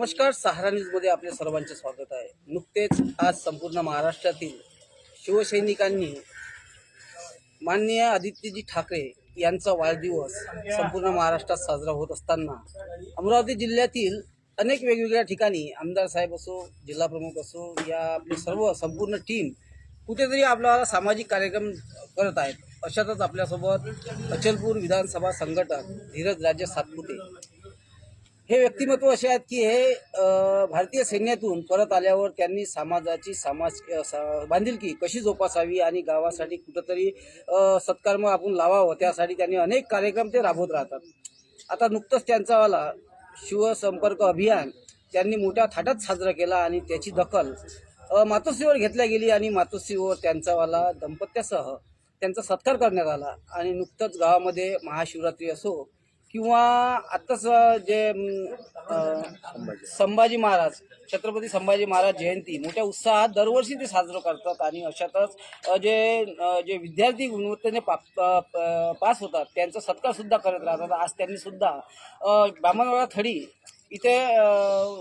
नमस्कार सहारा न्यूजमध्ये आपले सर्वांचे स्वागत आहे. नुकतेच आज संपूर्ण महाराष्ट्रातील शिवसैनिकांनी माननीय आदित्यजी ठाकरे यांचा वाढदिवस संपूर्ण महाराष्ट्रात साजरा होत असताना अमरावती जिल्ह्यातील अनेक वेगवेगळ्या ठिकाणी आमदार साहेब असो जिल्हाप्रमुख असो या आपली सर्व संपूर्ण टीम कुठेतरी आपला सामाजिक कार्यक्रम करत आहेत. अशातच आपल्यासोबत अचलपूर विधानसभा संघटक धीरज राजे सातपुते हे व्यक्तिमत्व असे आहेत की हे भारतीय सैन्यातून परत आल्यावर त्यांनी समाजाची समाज बांधिलकी कशी जोपासावी आणि गावासाठी कुठंतरी सत्कर्म आपण लावावं त्यासाठी त्यांनी अनेक कार्यक्रम ते राबवत राहतात. आता नुकतंच त्यांचावाला शिवसंपर्क अभियान. त्यांनी मोठ्या थाटात साजरा केला आणि त्याची दखल मातोश्रीवर घेतल्या गेली आणि मातोश्रीवर त्यांचावाला दाम्पत्यासह त्यांचा सत्कार करण्यात आला. आणि नुकतंच गावामध्ये महाशिवरात्री असो किंवा आत्ताच जे संभाजी महाराज छत्रपती संभाजी महाराज जयंती मोठ्या उत्साहात दरवर्षी ते साजरं करतात आणि अशातच जे जे विद्यार्थी गुणवत्तेने पा प- पास होतात त्यांचा सत्कारसुद्धा करत राहतात. आज त्यांनी सुद्धा ब्राह्मणवाडा थडी इथे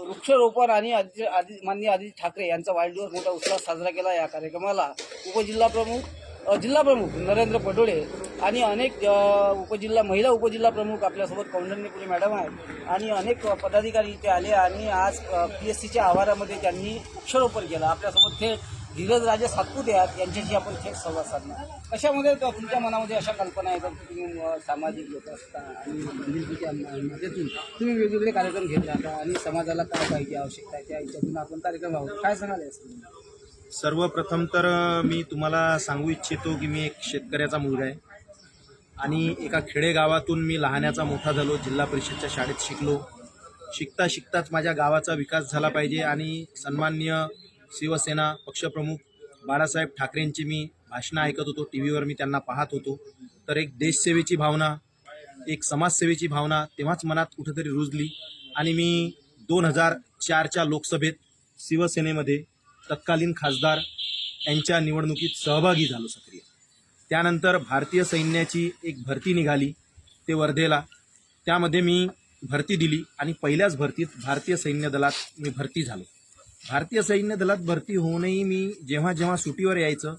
वृक्षरोपण आणि आदि आदि माननीय आदित्य ठाकरे यांचा वाढदिवस मोठा उत्साहात साजरा केला या कार्यक्रमाला. उपजिल्हाप्रमुख जिल्हाप्रमुख नरेंद्र पटोळे आणि अनेक उपजिल्हा महिला उपजिल्हा प्रमुख आपल्यासोबत कौंडण्यपुरी मॅडम आहेत. आणि अनेक पदाधिकारी इथे आले आणि आज पी एस सीच्या आवारामध्ये त्यांनी वृक्षारोपण केलं. आपल्यासोबत थेट धीरज राजे सातपुते आहेत. यांच्याशी आपण थेट संवाद साधणार कशामध्ये तुमच्या मनामध्ये अशा कल्पना येतात तुम्ही सामाजिक लोक असता आणि माध्यमातून तुम्ही वेगवेगळे कार्यक्रम घेत राहता आणि समाजाला काय पाहिजे आवश्यकता आहे त्या हिच्यातून आपण कार्यक्रम आहोत काय सांगाल असं सर्वप्रथम तर मी तुम्हाला सांगू इच्छितो की मी एक शेतकऱ्याचा मुलगा आहे. आणि एका खेडेगावातून मी लहानाचा मोठा झालो जिल्हा परिषदच्या शाळेत शिकलो. शिकता शिकताच माझ्या गावाचा विकास झाला पाहिजे आणि सन्माननीय शिवसेना पक्षप्रमुख बाळासाहेब ठाकरेंची मी भाषणं ऐकत होतो टी व्हीवर मी त्यांना पाहत होतो. तर एक देशसेवेची भावना एक समाजसेवेची भावना तेव्हाच मनात कुठेतरी रुजली. आणि मी दोन हजार चारच्या लोकसभेत शिवसेनेमध्ये तत्कालीन खासदार यांच्या निवडणुकीत सहभागी झालो सक्रिय. त्यानंतर भारतीय सैन्याची एक भरती निघाली ते वर्धेला. त्यामध्ये मी भरती दिली आणि पहिल्याच भरतीत भारतीय सैन्य दलात मी भरती झालो. भारतीय सैन्य दलात भरती होऊनही मी जेव्हा जेव्हा सुटीवर यायचं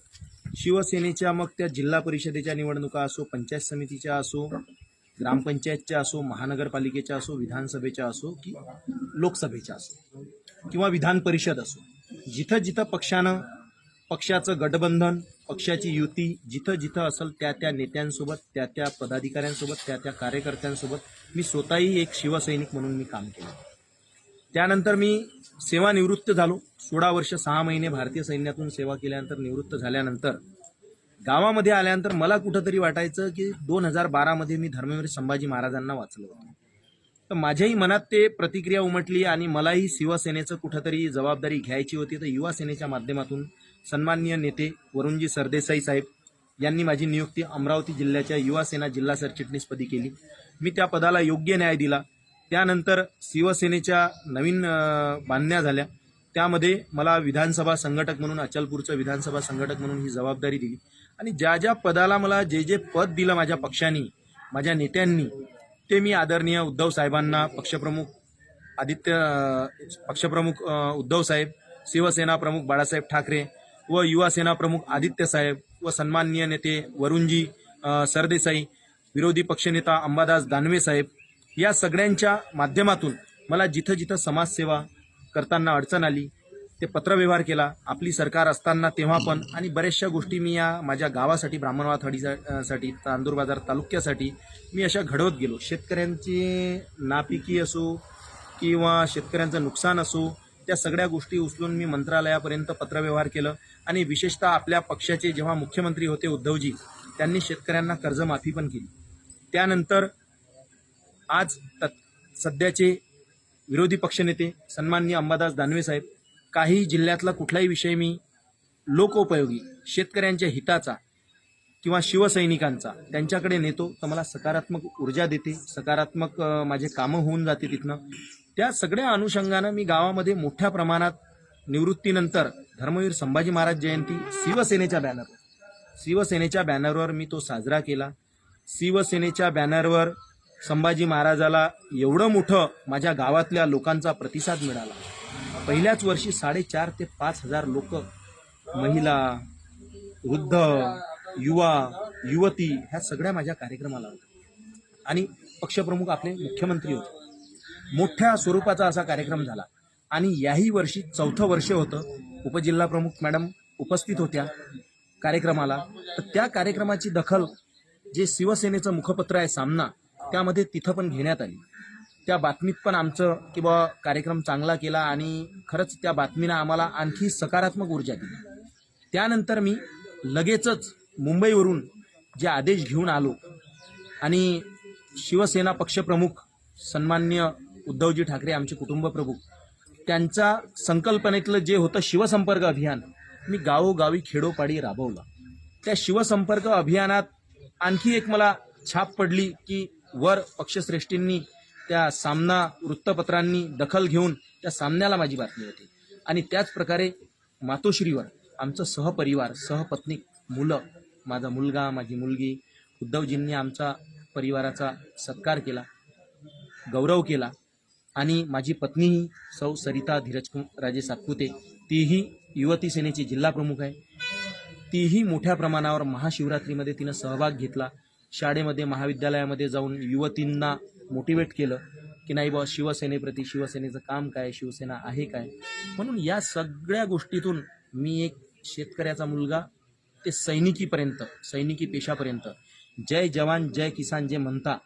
शिवसेनेच्या मग त्या जिल्हा परिषदेच्या निवडणुका असो पंचायत समितीच्या असो ग्रामपंचायतच्या असो महानगरपालिकेच्या असो विधानसभेच्या असो की लोकसभेच्या असो किंवा विधान परिषद असो जिथं जिथं पक्षानं पक्षाचं गठबंधन पक्षाची युती जिथं जिथं असेल त्या त्या नेत्यांसोबत त्या त्या पदाधिकाऱ्यांसोबत त्या त्या कार्यकर्त्यांसोबत मी स्वतःही एक शिवसैनिक म्हणून मी काम केलं. त्यानंतर मी सेवानिवृत्त झालो. सोळा वर्ष सहा महिने भारतीय सैन्यातून सेवा केल्यानंतर निवृत्त झाल्यानंतर गावामध्ये आल्यानंतर मला कुठंतरी वाटायचं की दोन हजार बारामध्ये मी धर्मवीर संभाजी महाराजांना वाचलं होतं. तर माझ्याही मनात ते प्रतिक्रिया उमटली आणि मलाही शिवसेनेचं कुठंतरी जबाबदारी घ्यायची होती. तर युवा सेनेच्या माध्यमातून सन्माननीय नेते वरुणजी सरदेसाई साहेब यांनी माझी नियुक्ती अमरावती जिल्ह्याच्या युवा सेना जिल्हा सरचिटणीसपदी केली. मी त्या पदाला योग्य न्याय दिला. त्यानंतर शिवसेनेच्या नवीन बांधण्या झाल्या. त्यामध्ये मला विधानसभा संघटक म्हणून अचलपूरचं विधानसभा संघटक म्हणून ही जबाबदारी दिली. आणि ज्या ज्या पदाला मला जे जे पद दिलं माझ्या पक्षाने माझ्या नेत्यांनी ते मी आदरणीय उद्धव साहेबांना पक्षप्रमुख आदित्य पक्षप्रमुख उद्धव साहेब शिवसेना प्रमुख बाळासाहेब ठाकरे व युवा सेना प्रमुख आदित्य साहेब व सन्माननीय नेते वरुणजी सरदेसाई विरोधी पक्षनेता अंबादास दानवे साहेब या सगळ्यांच्या माध्यमातून मला जिथं जिथं समाजसेवा करताना अडचण आली ते पत्रव्यवहार केला. आपली सरकार असताना तेव्हा पण आणि बऱ्याचशा गोष्टी मी या माझ्या गावासाठी ब्राह्मणवाड थडीसा साठी तांदूर बाजार तालुक्यासाठी मी अशा घडवत गेलो. शेतकऱ्यांची नापिकी असो किंवा शेतकऱ्यांचं नुकसान असो त्या सगळ्या गोष्टी उचलून मी मंत्रालयापर्यंत पत्रव्यवहार केलं. आणि विशेषतः आपल्या पक्षाचे जेव्हा मुख्यमंत्री होते उद्धवजी त्यांनी शेतकऱ्यांना कर्जमाफी पण केली. त्यानंतर आज तत् सध्याचे विरोधी पक्षनेते सन्माननीय अंबादास दानवे साहेब काही जिल्ह्यातला कुठलाही विषय मी लोकोपयोगी शेतकऱ्यांच्या हिताचा किंवा शिवसैनिकांचा त्यांच्याकडे नेतो तर मला सकारात्मक ऊर्जा देते. सकारात्मक माझे कामं होऊन जाते तिथनं. त्या सगळ्या अनुषंगानं मी गावामध्ये मोठ्या प्रमाणात निवृत्तीनंतर धर्मवीर संभाजी महाराज जयंती शिवसेनेच्या बॅनरवर शिवसेनेच्या बॅनरवर मी तो साजरा केला. शिवसेनेच्या बॅनरवर संभाजी महाराजाला एवढं मोठं माझ्या गावातल्या लोकांचा प्रतिसाद मिळाला. पहिल्याच वर्षी साडेचार ते पाच हजार लोक महिला वृद्ध युवा युवती ह्या सगळ्या माझ्या कार्यक्रमाला होत्या. आणि पक्षप्रमुख आपले मुख्यमंत्री होते. मोठ्या स्वरूपाचा असा कार्यक्रम झाला. आणि याही वर्षी चौथं वर्ष होतं. उपजिल्हाप्रमुख मॅडम उपस्थित होत्या कार्यक्रमाला. तर त्या कार्यक्रमाची दखल जे शिवसेनेचं मुखपत्र आहे सामना त्यामध्ये तिथं पण घेण्यात आली. त्या बातमीत पण आमचं की बा कार्यक्रम चांगला केला आणि खरंच त्या बातमीनं आम्हाला आणखी सकारात्मक ऊर्जा दिली. त्यानंतर मी लगेचच मुंबईवरून जे आदेश घेऊन आलो आणि शिवसेना पक्षप्रमुख सन्मान्य उद्धवजी ठाकरे आमचे कुटुंब प्रमुख संकल्पनेतलं जे होतं शिवसंपर्क अभियान मी गावोगावी खेडोपाडी राबवलं. त्या शिवसंपर्क अभियानात आणखी एक मला छाप पडली की वर पक्षश्रेष्ठींनी त्या सामना वृत्तपत्रांनी दखल घेऊन त्या सामन्याला माझी बातमी होती. आणि त्याच प्रकारे मातोश्रीवर आमचं सहपरिवार सहपत्नी मुलं माझा मुलगा माझी मुलगी उद्धवजींनी आमचा परिवाराचा सत्कार केला गौरव केला आणि माझी पत्नीही सौ सरिता धीरज राजे सातपुते तीही युवती सेनेची जिल्हा प्रमुख आहे. तीही मोठ्या प्रमाणावर महाशिवरात्रीमध्ये तिनं सहभाग घेतला. शाळेमध्ये महाविद्यालयामध्ये जाऊन युवतींना मोटिवेट केलं की नाही बा शिवसेनेप्रती शिवसेनेचं काम काय शिवसेना आहे काय? म्हणून या सगळ्या गोष्टीतून मी एक शेतकऱ्याचा मुलगा ते सैनिकीपर्यंत सैनिकी पेशापर्यंत जय जवान जय किसान जे म्हणता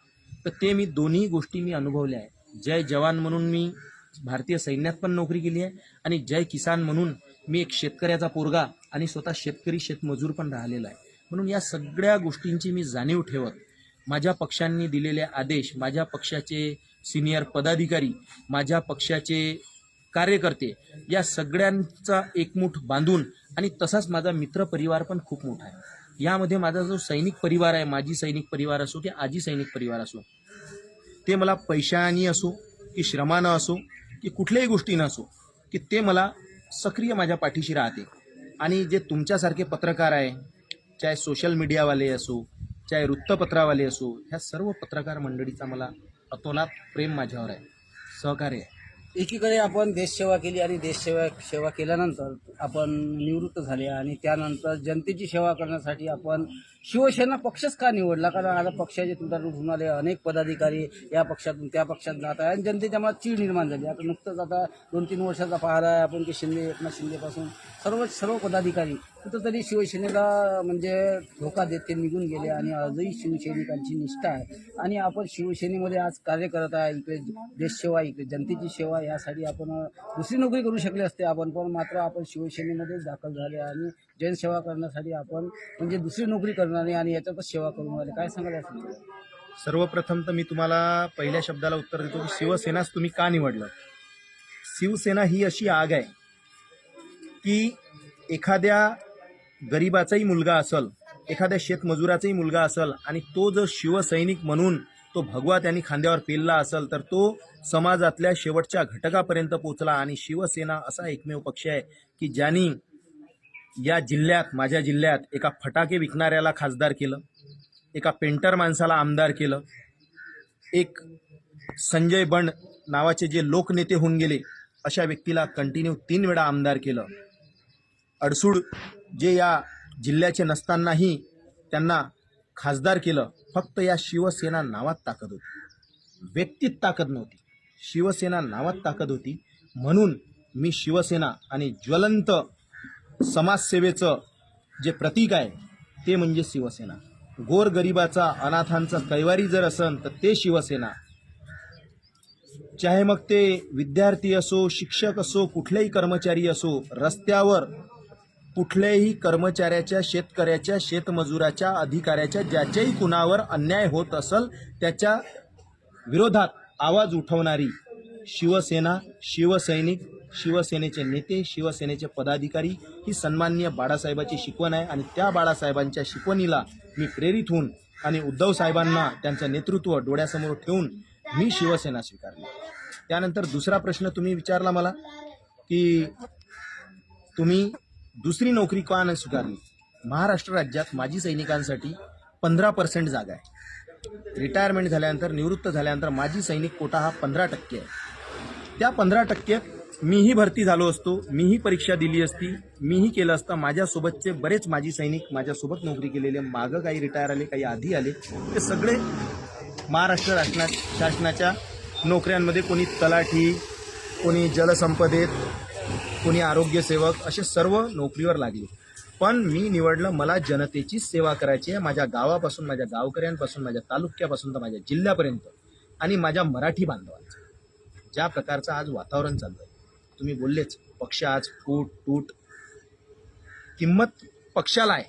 तर ते मी दोन्ही गोष्टी मी अनुभवल्या आहे जय जवान म्हणून मी भारतीय सैन्यात पण नोकरी केली आहे आणि जय किसान म्हणून मी एक शेतकऱ्याचा पोरगा आणि स्वतः शेतकरी शेतमजूर पण राहिलेला आहे. म्हणून या सगळ्या गोष्टींची मी जाणीव ठेवत माझ्या पक्षांनी दिलेले आदेश माझ्या पक्षाचे सिनियर पदाधिकारी माझ्या पक्षाचे कार्यकर्ते या सगळ्यांचा एकमूठ बांधून आणि तसाच माझा मित्र परिवार पण खूप मोठा आहे. यामध्ये माझा जो सैनिक परिवार आहे माजी सैनिक परिवार असो की आजी सैनिक परिवार असो ते मला पैशाने असो की श्रमानं असो की कुठल्याही गोष्टीनं असो की ते मला सक्रिय माझ्या पाठीशी राहते. आणि जे तुमच्यासारखे पत्रकार आहे चाहे सोशल मीडियावाले असो चाहे वृत्तपत्रावाले असो ह्या सर्व पत्रकार मंडळीचा मला अतोनात प्रेम माझ्यावर आहे. सहकार्य आहे. एकीकडे आपण देशसेवा केली आणि देशसेवा सेवा केल्यानंतर आपण निवृत्त झाले आणि त्यानंतर जनतेची सेवा करण्यासाठी आपण शिवसेना पक्षच का निवडला? कारण आता पक्षाचे तुटारूट होऊन आले अनेक पदाधिकारी या पक्षातून त्या पक्षात जात आहे आणि जनतेच्या मनात चीड निर्माण झाली. आता नुकतंच आता दोन तीन वर्षाचा पाहिला आहे. आपण की शिंदे एकनाथ शिंदेपासून सर्व सर्व पदाधिकारी कुठंतरी शिवसेनेला म्हणजे धोका देत ते निघून गेले आणि आजही शिवसैनिकांची निष्ठा आहे. आणि आपण शिवसेनेमध्ये आज कार्य करत आहे इकडे देशसेवा इकडे जनतेची सेवा यासाठी आपण दुसरी नोकरी करू शकले असते आपण पण मात्र आपण शिवसेनेमध्येच दाखल झाले आणि जनसेवा करण्यासाठी आपण म्हणजे दुसरी नोकरी करणार आणि याच्यातच सेवा करून आले. काय सांगायचं असं सर्वप्रथम तर मी तुम्हाला पहिल्या शब्दाला उत्तर देतो की शिवसेनाच तुम्ही का निवडलं? शिवसेना ही अशी आग आहे की एखाद्या गरिबाचाही मुलगा असल एखाद्या शेतमजुराचाही मुलगा असल आणि तो जर शिवसैनिक म्हणून तो भगवा त्यांनी खांद्यावर पेलला असेल तर तो समाजातल्या शेवटच्या घटकापर्यंत पोचला आणि शिवसेना असा एकमेव पक्ष आहे की ज्यांनी या जिल्ह्यात माझ्या जिल्ह्यात एका फटाके विकणाऱ्याला खासदार केलं एका पेंटर माणसाला आमदार केलं एक संजय बंड नावाचे जे लोकनेते होऊन गेले अशा व्यक्तीला कंटिन्यू तीन वेळा आमदार केलं. अडसूड जे या जिल्ह्याचे नसतानाही त्यांना खासदार केलं फक्त या शिवसेना नावात ताकद होती. व्यक्तीत ताकद नव्हती. शिवसेना नावात ताकद होती. म्हणून मी शिवसेना आणि ज्वलंत समाजसेवेचं जे प्रतीक आहे ते म्हणजे शिवसेना. गोरगरिबाचा अनाथांचा कैवारी जर असन तर ते शिवसेना. चाहे मग ते विद्यार्थी असो शिक्षक असो कुठलेही कर्मचारी असो रस्त्यावर कुठल्याही कर्मचाऱ्याच्या शेतकऱ्याच्या शेतमजुराच्या अधिकाऱ्याच्या ज्याच्याही कुणावर अन्याय होत असल त्याच्या विरोधात आवाज उठवणारी शिवसेना शिवसैनिक शिवसेनेचे नेते शिवसेनेचे पदाधिकारी ही सन्माननीय बाळासाहेबाची शिकवण आहे आणि त्या बाळासाहेबांच्या शिकवणीला मी प्रेरित होऊन आणि उद्धव साहेबांना त्यांचं नेतृत्व डोळ्यासमोर ठेवून मी शिवसेना स्वीकारली. त्यानंतर दुसरा प्रश्न तुम्ही विचारला मला की तुम्ही दुसरी नोकरी का नाही स्वीकारली? महाराष्ट्र राज्यात माजी सैनिकांसाठी पंधरा पर्सेंट जागा आहे. रिटायरमेंट झाल्यानंतर निवृत्त झाल्यानंतर माजी सैनिक कोटा हा पंधरा टक्के आहे. त्या पंधरा टक्क्यात मीही भरती झालो असतो मीही परीक्षा दिली असती मीही केलं असतं. माझ्यासोबतचे बरेच माजी सैनिक माझ्यासोबत नोकरी केलेले मागं काही रिटायर आले काही आधी आले ते सगळे महाराष्ट्र शासना शासनाच्या नोकऱ्यांमध्ये कोणी तलाठी कोणी जलसंपदेत कोणी आरोग्यसेवक असे सर्व नोकरीवर लागले. पण मी निवडलं मला जनतेची सेवा करायची आहे. माझ्या गावापासून माझ्या गावकऱ्यांपासून माझ्या तालुक्यापासून तर माझ्या जिल्ह्यापर्यंत आणि माझ्या मराठी बांधवांचं. ज्या प्रकारचं आज वातावरण चाललं आहे तुम्ही बोललेच पक्ष आज फूट तूट किंमत पक्षाला आहे.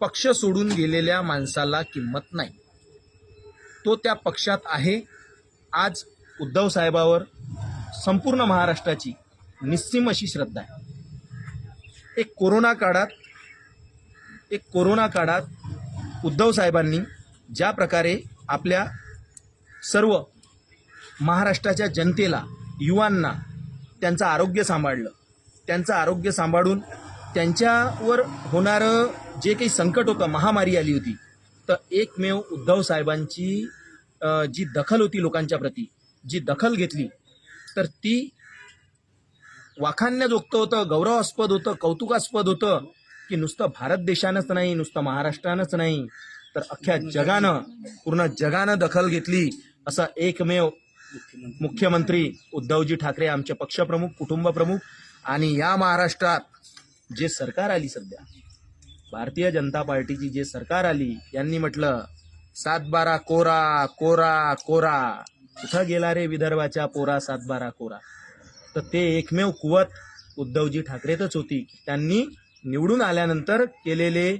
पक्ष सोडून गेलेल्या माणसाला किंमत नाही. तो त्या पक्षात आहे. आज उद्धव साहेबावर संपूर्ण महाराष्ट्राची निस्सीम अशी श्रद्धा आहे. एक कोरोना काळात एक कोरोना काळात उद्धव साहेबांनी ज्या प्रकारे आपल्या सर्व महाराष्ट्राच्या जनतेला युवांना त्यांचं आरोग्य सांभाळलं त्यांचं आरोग्य सांभाळून त्यांच्यावर होणारं जे काही संकट होतं महामारी आली होती तर एकमेव उद्धव साहेबांची जी दखल होती लोकांच्या प्रती जी दखल घेतली तर ती वाखाणण्याजोगतं होतं गौरवास्पद होतं कौतुकास्पद होतं की नुसतं भारत देशानंच नाही नुसतं महाराष्ट्रानंच नाही. तर अख्ख्या जगानं पूर्ण जगानं दखल घेतली असा एकमेव मुख्यमंत्री उद्धवजी ठाकरे आमचे पक्षप्रमुख कुटुंबप्रमुख आणि या महाराष्ट्रात जे सरकार आली सध्या भारतीय जनता पार्टीची जे सरकार आली यांनी म्हटलं सातबारा कोरा कोरा कोरा. कुठं गेला रे विदर्भाच्या पोरा सातबारा कोरा? तर ते एकमेव कुवत उद्धवजी ठाकरेतच होती. त्यांनी निवडून आल्यानंतर केलेले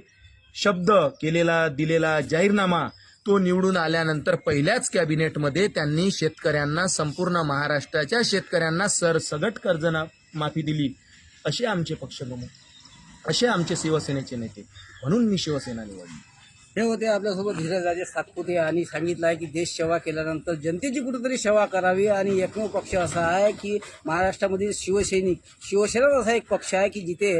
शब्द केलेला दिलेला जाहीरनामा तो निवडून आल्यानंतर पहिल्याच कॅबिनेटमध्ये त्यांनी शेतकऱ्यांना संपूर्ण महाराष्ट्राच्या शेतकऱ्यांना सरसगट कर्जना माफी दिली. असे आमचे पक्षप्रमुख असे आमचे शिवसेनेचे नेते. म्हणून मी शिवसेना निवडली. हे होते आपल्यासोबत धीरजराजे सातपुते आणि सांगितलं आहे की देश सेवा केल्यानंतर जनतेची कुठेतरी सेवा करावी आणि एकमेव पक्ष असा आहे की महाराष्ट्रामधील शिवसैनिक शिवसेना असा एक पक्ष आहे की जिथे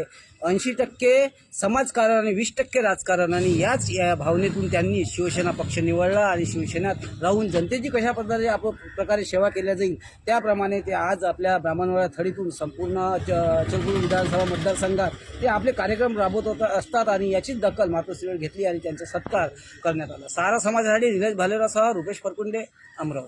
ऐंशी टक्के समाजकारण आणि वीस टक्के राजकारण आणि याच या भावनेतून त्यांनी शिवसेना पक्ष निवडला आणि शिवसेनेत राहून जनतेची कशा प्रकारे आप प्रकारे सेवा केल्या जाईल त्याप्रमाणे ते आज आपल्या ब्राह्मणवाडा थडीतून संपूर्ण च- चलपूर विधानसभा मतदारसंघात ते आपले कार्यक्रम राबवत होत असतात आणि याचीच दखल मातोश्रीवर घेतली आणि त्यांचा सत्कार करण्यात आला. सारा समाजासाठी निलेश भालेरावसह रुपेश परकुंडे अमरावती.